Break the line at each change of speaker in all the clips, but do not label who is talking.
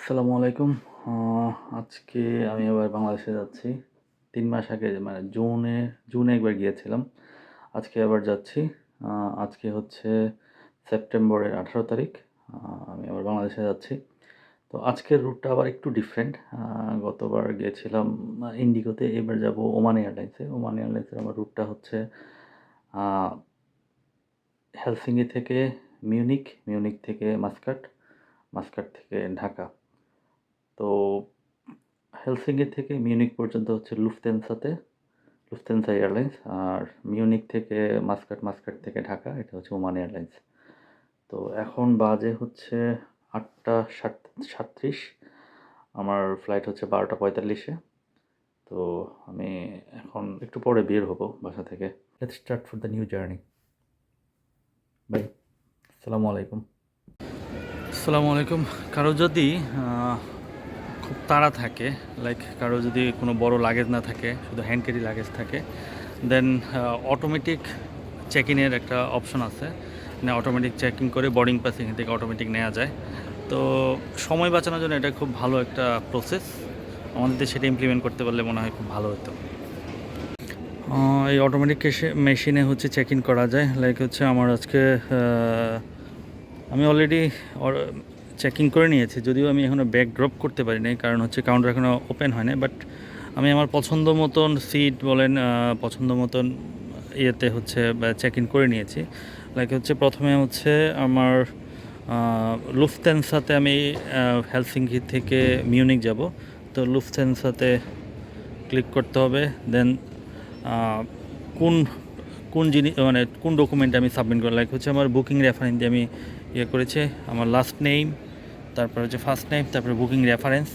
আসসালামু আলাইকুম। আজকে আমি আবার বাংলাদেশে যাচ্ছি। তিন মাস আগে মানে জুনে জুনে একবার গিয়েছিলাম। আজকে আবার যাচ্ছি। আজকে হচ্ছে সেপ্টেম্বরের ১৮ তারিখ। আমি আবার বাংলাদেশে যাচ্ছি। তো আজকের রুটটা আবার একটু ডিফারেন্ট। গতবার গিয়েছিলাম ইন্ডিগোতে, এবার যাব ওমান এয়ারলাইন্সে। ওমান এয়ারলাইন্সের আমার রুটটা হচ্ছে আ হেলসিঙ্কি থেকে মিউনিক, মিউনিক থেকে মাস্কাট, মাস্কাট থেকে ঢাকা। তো হেলসিঙ্কি থেকে মিউনিক পর্যন্ত হচ্ছে লুফতানসাতে, লুফতানসা এয়ারলাইন্স। আর মিউনিক থেকে মাস্কাট, মাস্কাট থেকে ঢাকা এটা হচ্ছে ওমান এয়ারলাইন্স। তো এখন বাজে হচ্ছে আটটা সাত ৩৭ আমার ফ্লাইট হচ্ছে বারোটা পঁয়তাল্লিশে তো আমি এখন একটু পরে বের হব বাসা থেকে। Let's start for the new journey. Bye. আসসালামু আলাইকুম। আসসালামু আলাইকুম। কারও যদি খুব তাড়া থাকে, লাইক কারও যদি কোনো বড় লাগেজ না থাকে, শুধু হ্যান্ড ক্যারি লাগেজ থাকে, দেন অটোমেটিক চেক ইনের একটা অপশন আছে। মানে অটোমেটিক চেকিং করে বোর্ডিং পাস এখান থেকে অটোমেটিক নেওয়া যায়। তো সময় বাঁচানোর জন্য এটা খুব ভালো একটা প্রসেস। আমাদের দেশে এটা ইমপ্লিমেন্ট করতে পারলে মনে হয় খুব ভালো হতো। এই অটোমেটিক মেশিনে হচ্ছে চেক ইন করা যায়। লাইক হচ্ছে আমার আজকে আমি অলরেডি চেকিং করে নিয়েছি। যদিও আমি এখনও ব্যাগ ড্রপ করতে পারি নাই। কারণ হচ্ছে কাউন্টার এখনও ওপেন হয়। বাট আমি আমার পছন্দ মতন সিট বলেন, পছন্দ মতন ইয়েতে হচ্ছে চেক ইন করে নিয়েছি। লাইক হচ্ছে প্রথমে হচ্ছে আমার লুফতানসাতে আমি হেলসিঙ্কি থেকে মিউনিক যাব। তো লুফতানসাতে ক্লিক করতে হবে। দেন কোন, কোন জিনিস মানে কোন ডকুমেন্ট আমি সাবমিট করব। লাইক হচ্ছে আমার বুকিং রেফারেন্স দিয়ে আমি ইয়ে করেছি। আমার লাস্ট নেম, তারপর হচ্ছে ফার্স্ট নেম, তারপরে বুকিং রেফারেন্স।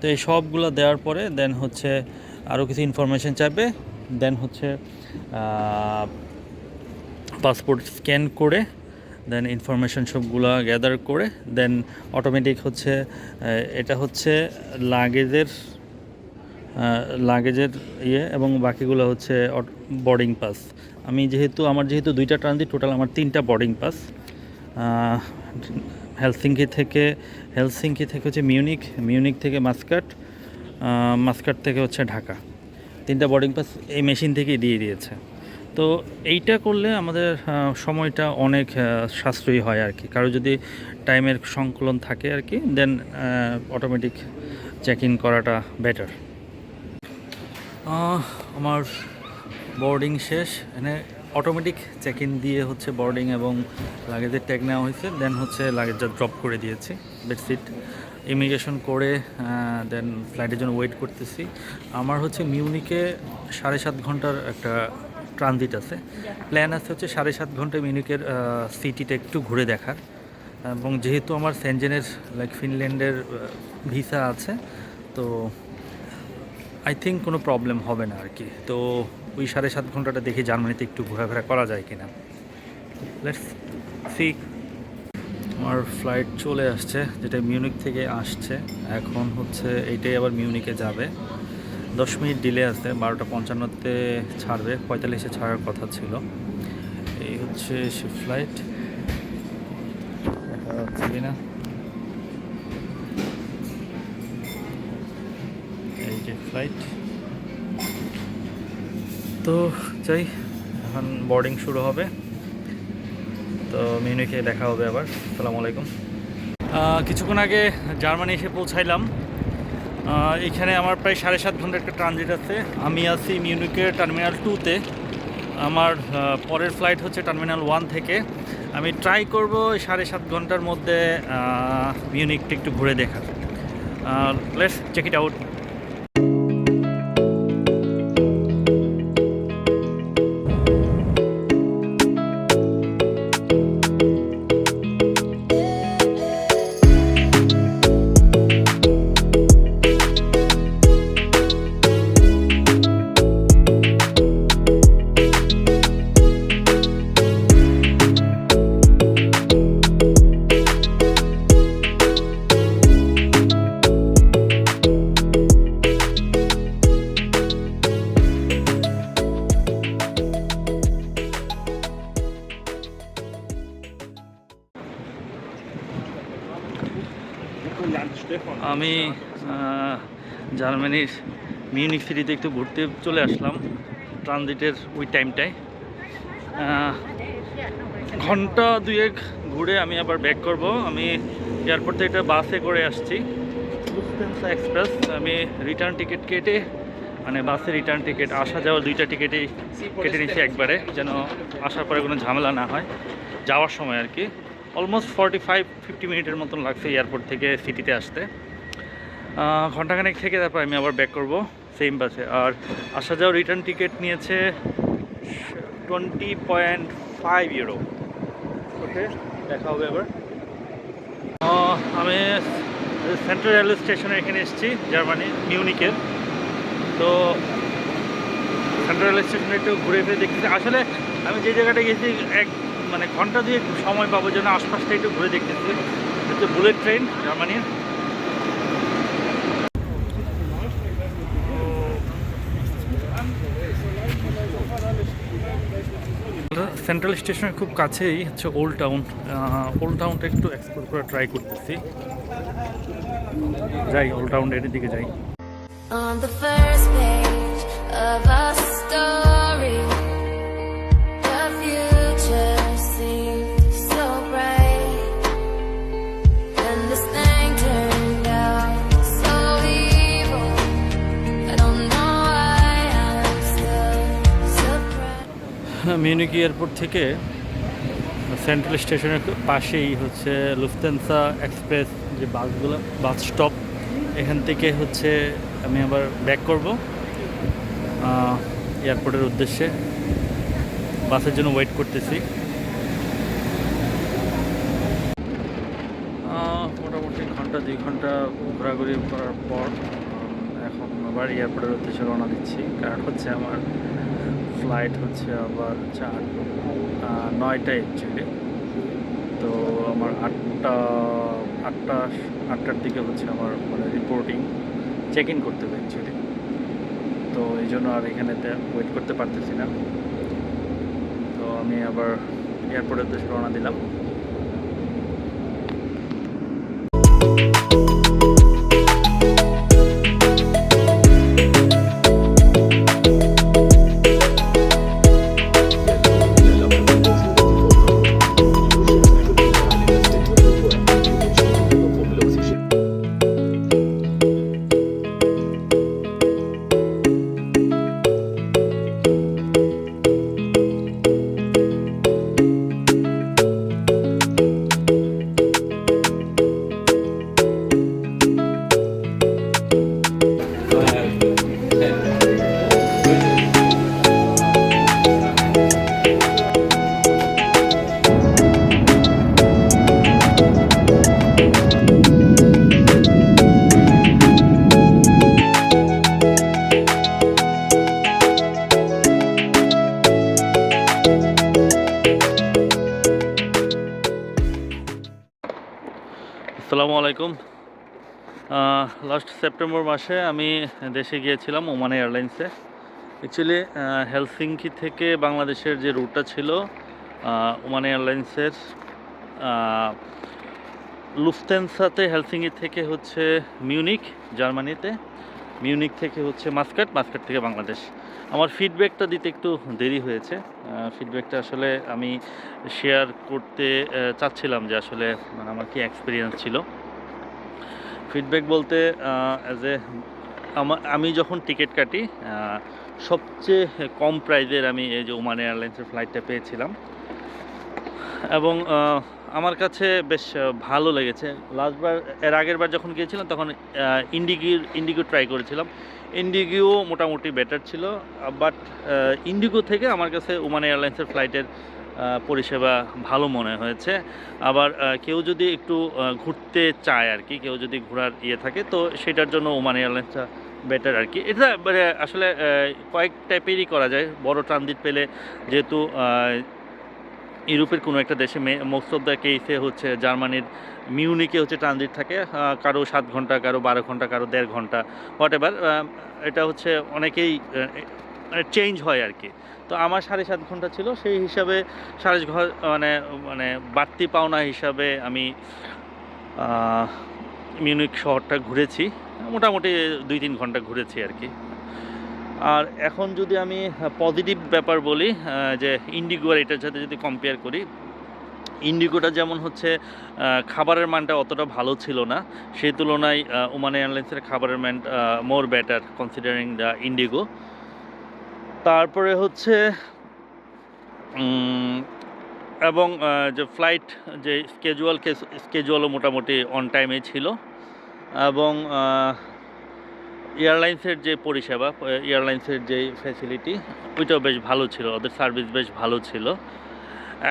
তো এই সবগুলো দেওয়ার পরে দেন হচ্ছে আরও কিছু ইনফরমেশন চাইবে। দেন হচ্ছে পাসপোর্ট স্ক্যান করে দেন ইনফরমেশন সবগুলা গ্যাদার করে দেন অটোমেটিক হচ্ছে এটা হচ্ছে লাগেজের লাগেজের ইয়ে এবং বাকিগুলো হচ্ছে বোর্ডিং পাস। আমি যেহেতু আমার যেহেতু ২ টা ট্রানজিট টোটাল আমার ৩ টা বোর্ডিং পাস। হেলসিঙ্কি থেকে হেলসিঙ্কি থেকে হচ্ছে মিউনিক, মিউনিক থেকে মাস্কাট, মাস্কাট থেকে হচ্ছে ঢাকা। ৩ টা বোর্ডিং পাস এই মেশিন থেকেই দিয়ে দিয়েছে। তো এইটা করলে আমাদের সময়টা অনেক সাশ্রয়ী হয় আর কি কারও যদি টাইমের সংকলন থাকে আর কি দেন অটোমেটিক চেক ইন করাটা বেটার। আমার বোর্ডিং শেষ। এখানে অটোমেটিক চেক ইন দিয়ে হচ্ছে বোর্ডিং এবং লাগেজের ট্যাগ নেওয়া হয়েছে। দেন হচ্ছে লাগেজটা ড্রপ করে দিয়েছি। বেডশিট। ইমিগ্রেশন করে দেন ফ্লাইটের জন্য ওয়েট করতেছি। আমার হচ্ছে মিউনিকে ৭.৫ ঘণ্টার একটা ট্রানজিট আছে। প্ল্যান আছে হচ্ছে ৭.৫ ঘন্টায় মিউনিকের সিটিটা একটু ঘুরে দেখার। এবং যেহেতু আমার সেনজেনের লাইক ফিনল্যান্ডের ভিসা আছে, তো আই থিংক কোনো প্রবলেম হবে না আর কি তো ওই ৭.৫ ঘন্টাটা দেখি জার্মানিতে একটু ঘোরাফেরা করা যায় কিনা। লেটস। আমার ফ্লাইট চলে আসছে, যেটা মিউনিক থেকে আসছে। এখন হচ্ছে এইটাই আবার মিউনিকে যাবে। ১০ মিনিট ডিলে আছে। বারোটা পঞ্চান্নতে ছাড়বে। পঁয়তাল্লিশে ছাড়ার কথা ছিল। এই হচ্ছে সে ফ্লাইট। দেখা যাচ্ছে কিনা। এই যে ফ্লাইট। তো যাই, এখন বোর্ডিং শুরু হবে। তো মিউনিকে দেখা হবে আবার। আসসালামু আলাইকুম। কিছুক্ষণ আগে জার্মানি এসে পৌঁছাইলাম। এখানে আমার প্রায় ৭.৫ ঘণ্টার একটা ট্রানজিট আছে। আমি আছি মিউনিকের টার্মিনাল টুতে আমার পরের ফ্লাইট হচ্ছে টার্মিনাল ওয়ান থেকে। আমি ট্রাই করব ৭.৫ ঘণ্টার মধ্যে মিউনিকটা একটু ঘুরে দেখার। Let's check it out. জার্মানির মিউনিক সিটিতে একটু ঘুরতে চলে আসলাম ট্রানজিটের ওই টাইমটায়। ঘণ্টা দুয়েক ঘুরে আমি আবার ব্যাক করব। আমি এয়ারপোর্ট থেকে একটা বাসে করে আসছি। এক্সপ্রেস আমি রিটার্ন টিকিট কেটে মানে বাসে রিটার্ন টিকিট আসা যাওয়া দুইটা টিকিটই কেটে নিচ্ছি একবারে, যেন আসার পরে কোনো ঝামেলা না হয়। যাওয়ার সময় আর কি। অলমোস্ট ফর্টি ফাইভ ফিফটি মিনিটের মতন লাগছে এয়ারপোর্ট থেকে সিটিতে আসতে। ঘন্টাখানেক থেকে তারপর আমি আবার ব্যাক করব সেম বাসে আর আসা যাওয়া রিটার্ন টিকিট নিয়েছে twenty point five euro okay দেখা হবে এবার আমি সেন্ট্রাল রেলওয়ে স্টেশনে এখানে এসেছি জার্মানি মিউনিকের তো সেন্ট্রাল রেলওয়ে স্টেশনে একটু ঘুরে ফিরে দেখতেছি। আসলে আমি যে জায়গাটা গেছি, এক মানে ঘণ্টা দিয়ে সময় পাবো যেন আশপাশটা একটু ঘুরে দেখতেছি। হচ্ছে বুলেট ট্রেন জার্মানির সেন্ট্রাল স্টেশনের খুব কাছেই হচ্ছে ওল্ড টাউন ওল্ড টাউনটা একটু এক্সপ্লোর করে ট্রাই করতেছি। যাই ওল্ড টাউন এর দিকে যাই।
On the first page of a story,
Munich airport থেকে সেন্ট্রাল স্টেশনের পাশেই হচ্ছে লুফতেন্সা এক্সপ্রেস যে বাসগুলো, বাস স্টপ, এখান থেকে হচ্ছে আমি আবার ব্যাক করব এয়ারপোর্টের উদ্দেশ্যে। বাসের জন্য ওয়েট করতেছি। মোটামুটি ঘণ্টা, দুই ঘণ্টা ঘোরাঘুরি করার পর এখন আবার এয়ারপোর্টের উদ্দেশ্যে রওনা দিচ্ছি। কারণ হচ্ছে আমার ফ্লাইট হচ্ছে আবার চার নয়টায় অ্যাকচুয়ালি তো আমার আটটা আটটা, আটটার দিকে হচ্ছে আমার মানে রিপোর্টিং চেক ইন করতে হবে অ্যাকচুয়ালি তো এই জন্য আর এখানেতে ওয়েট করতে পারতেছি না। তো আমি আবার এয়ারপোর্টের উদ্দেশ্যে রওনা দিলাম। আলাইকুম। লাস্ট সেপ্টেম্বর মাসে আমি দেশে গিয়েছিলাম ওমান এয়ারলাইন্সে। অ্যাকচুয়ালি হেলসিঙ্কি থেকে বাংলাদেশের যে রুটটা ছিল ওমান এয়ারলাইন্সের লুফতেন্সাতে হেলসিঙ্কি থেকে হচ্ছে মিউনিক জার্মানিতে মিউনিক থেকে হচ্ছে মাস্কাট মাস্কাট থেকে বাংলাদেশ। আমার ফিডব্যাকটা দিতে একটু দেরি হয়েছে। ফিডব্যাকটা আসলে আমি শেয়ার করতে চাচ্ছিলাম যে আসলে মানে আমার কি এক্সপিরিয়েন্স ছিল। ফিডব্যাক বলতে এ আমি যখন টিকিট কাটি সবচেয়ে কম প্রাইজের আমি এই যে ওমান এয়ারলাইন্সের ফ্লাইটটা পেয়েছিলাম। এবং আমার কাছে বেশ ভালো লেগেছে। লাস্টবার এর আগের বার যখন গিয়েছিলাম, তখন ইন্ডিগির ইন্ডিগো ট্রাই করেছিলাম। ইন্ডিগো মোটামুটি বেটার ছিল বাট ইন্ডিগো থেকে আমার কাছে ওমান এয়ারলাইন্সের ফ্লাইটের পরিষেবা ভালো মনে হয়েছে। আবার কেউ যদি একটু ঘুরতে চায় আর কি, কেউ যদি ঘোরার ইয়ে থাকে, তো সেটার জন্য ওমান এয়ারলাইন্সটা বেটার আর কি। এটা মানে আসলে কয়েক টাইপেরই করা যায়। বড় ট্রানজিট পেলে যেহেতু ইউরোপের কোনো একটা দেশে মোস্ট অফ দ্য কেসে হচ্ছে জার্মানির, মিউনিকে হচ্ছে ট্রানজিট থাকে। কারও সাত ঘণ্টা, কারও বারো ঘণ্টা, কারও দেড় ঘণ্টা হোয়াট এভার এটা হচ্ছে অনেকেই চেঞ্জ হয় আর কি তো আমার সাড়ে সাত ঘণ্টা ছিল, সেই হিসাবে সাড়ে ঘর মানে মানে বাড়তি পাওনা হিসাবে আমি মিউনিক শহরটা ঘুরেছি। মোটামুটি দুই তিন ঘণ্টা ঘুরেছি আর কি আর এখন যদি আমি পজিটিভ ব্যাপার বলি যে ইন্ডিগো আর এটার সাথে যদি কম্পেয়ার করি ইন্ডিগোটা যেমন হচ্ছে খাবারের মানটা অতটা ভালো ছিল না। সেই তুলনায় ওমান এয়ারলাইন্সের খাবারের মান more better considering the IndiGo তারপরে হচ্ছে এবং যে ফ্লাইট যে স্কেজুয়াল স্কেজুয়ালও মোটামুটি অন টাইমে ছিল। এবং এয়ারলাইন্সের যে পরিষেবা এয়ারলাইন্সের যে ফ্যাসিলিটি ওইটাও বেশ ভালো ছিল, ওদের সার্ভিস বেশ ভালো ছিল।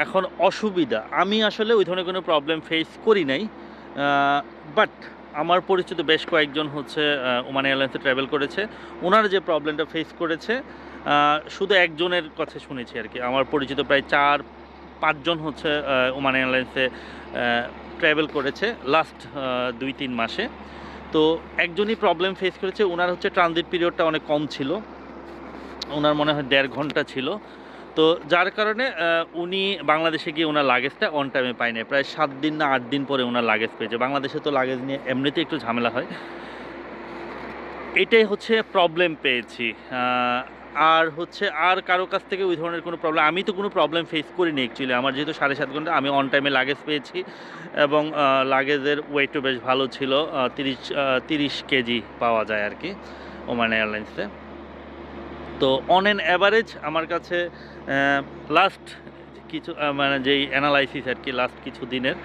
এখন অসুবিধা, আমি আসলে ওই ধরনের কোনো প্রবলেম ফেস করি নাই বাট আমার পরিচিত বেশ কয়েকজন হচ্ছে ওমান এয়ারলাইন্সে ট্রাভেল করেছে। ওনারা যে প্রবলেমটা ফেস করেছে শুধু একজনের কথা শুনেছি আর কি। আমার পরিচিত প্রায় চার, পাঁচজন হচ্ছে ওমান এয়ারলাইন্সে ট্রাভেল করেছে লাস্ট দুই, তিন মাসে। তো একজনই প্রবলেম ফেস করেছে ওনার হচ্ছে ট্রানজিট পিরিয়ডটা অনেক কম ছিল। ওনার মনে হয় দেড় ঘণ্টা ছিল। তো যার কারণে উনি বাংলাদেশে গিয়ে ওনার লাগেজটা অন টাইমে পায়নি প্রায় সাত দিন না আট দিন পরে ওনার লাগেজ পেয়েছে। বাংলাদেশে তো লাগেজ নিয়ে এমনিতে একটু ঝামেলা হয়। এটাই হচ্ছে প্রবলেম পেয়েছি। আর হচ্ছে আর কারও কাছ থেকে ওই ধরনের কোনো প্রবলেম আমি তো কোনো প্রবলেম ফেস করিনি অ্যাকচুয়ালি আমার যেহেতু সাড়ে সাত ঘণ্টা, আমি অন টাইমে লাগেজ পেয়েছি এবং লাগেজের ওয়েটও বেশ ভালো ছিল তিরিশ তিরিশ কেজি পাওয়া যায় আর কি ওমান এয়ারলাইন্সে তো অন অ্যান অ্যাভারেজ আমার কাছে লাস্ট কিছু মানে যেই অ্যানালাইসিস আর কি লাস্ট কিছু দিনের,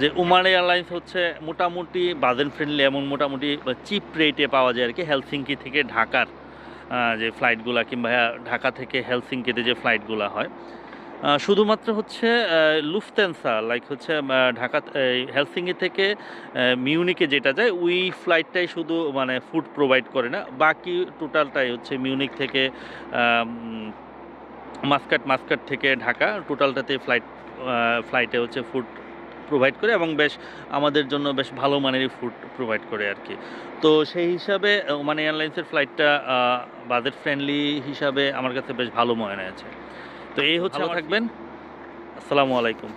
যে ওমান এয়ারলাইন্স হচ্ছে মোটামুটি বাজেট ফ্রেন্ডলি এমন মোটামুটি চিপ রেটে পাওয়া যায় আর কি হেলসিঙ্কি থেকে ঢাকার। যে ফ্লাইটগুলো কিংবা ঢাকা থেকে হেলসিঙ্কিতে যে ফ্লাইটগুলো হয়। শুধুমাত্র হচ্ছে লুফতেন্সা লাইক হচ্ছে ঢাকা, এই হেলসিঙ্কি থেকে মিউনিকে যেটা যায়, ওই ফ্লাইটটাই শুধু মানে ফুড প্রোভাইড করে না, বাকি টোটালটাই হচ্ছে মিউনিক থেকে মাস্কাট মাস্কাট থেকে ঢাকা টোটালটাতে ফ্লাইট ফ্লাইটে হচ্ছে ফুড প্রোভাইড করে এবং বেশ আমাদের জন্য বেশ ভালো মানেরই ফুড প্রোভাইড করে আর কি। তো সেই হিসাবে ওমান এয়ারলাইন্সের ফ্লাইটটা বাজেট ফ্রেন্ডলি হিসাবে আমার কাছে বেশ ভালো মনে আছে তো এই হচ্ছে থাকবেন। আসসালামু আলাইকুম।